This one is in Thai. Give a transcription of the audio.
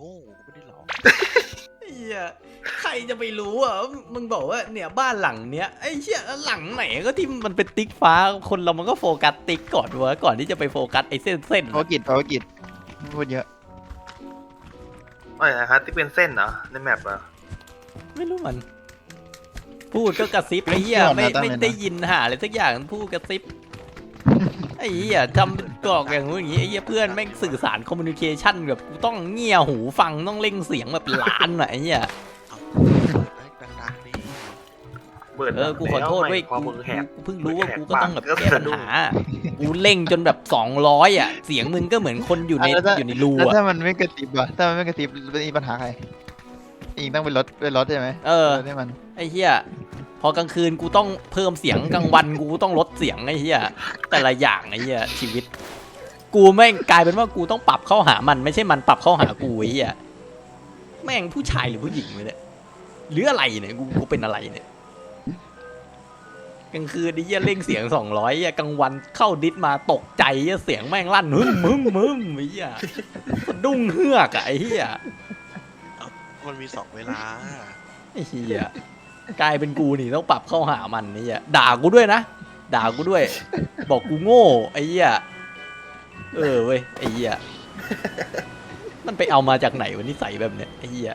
โง่กูไม่ได้หลอกไอ้เหี้ยใครจะไปรู้อะ มึงบอกว่าเนี่ยบ้านหลังเนี้ยไอ้เชี่ยแล้วหลังไหนก็ที่มันเป็นติ๊กฟ้าคนเรามันก็โฟกัสติ๊กก่อนวะก่อนที่จะไปโฟกัสไอ้เส้นเส้นๆภารกิจภารกิจไม่พูดเยอะอะไรนะครับที่เป็นเส้นเหรอในแมปเหรอไม่รู้มัน พูดก็กระซิบไอ้เหี้ยไม่ไม่ได้ยินหาอะไรสักอย่างพูดกระซิบ ไอ้เหี้ยทำกรอกอย่างงู้นอย่างงี้ไอ้เหี้ยเพื่อนแม่งสื่อสารคอมมิวนิเคชันแบบกูต้องเงี่ยหูฟังต้องเล่งเสียงแบบล้านอะไอ้เหี้ยไอ้ดังๆนี่เบิดเออ กูขอโทษเว้ยพอกูมึงแหกกูเพิ่งรู้ว่าแหกกูก็ต้องแบบปากก็แก้ปัญหา กูเล่งจนแบบสองร้อยอะ เสียงมึงก็เหมือนคนอยู่ในอยู่ในรูแล้วอะ ถ้ามันไม่กระติบอะถ้ามันไม่กระติบมีปัญหาใครอิงต้องเป็นรถเป็นรถใช่ไหมเออ รถให้มันไอ้เหี้ย พอกลางคืนกูต้องเพิ่มเสียงกลางวันกูต้องลดเสียงไอ้เหี้ยแต่ละอย่างไอ้เหี้ยชีวิต กูแม่งกลายเป็นว่ากูต้องปรับเข้าหามันไม่ใช่มันปรับเข้าหากูไอ้เหี้ยแม่งผู้ชายหรือผู้หญิงวะเนี่ยหรืออะไรเนี่ยกูกูเป็นอะไรเนี่ยกลางคืนไอ้เหี้ยเร่งเสียงสองร้อยกลางวันเข้าดิสมาตกใจเหี้ยเสียงแม่งลั่นมึมมึมมึมไอ้เหี้ยสะดุ้งเฮือกอะไอ้เหี้ยมันมีสองเวลาไอ้เหี้ย กลายเป็นกูนี่ต้องปรับเข้าหามันนี่อะด่ากูด้วยนะ ด่ากูด้วย บอกกูโง่ไอ้เหี้ยเออเว้ยไอ้เหี้ยมันไปเอามาจากไหนวันนี้ใสแบบเนี้ยไอ้เหี้ย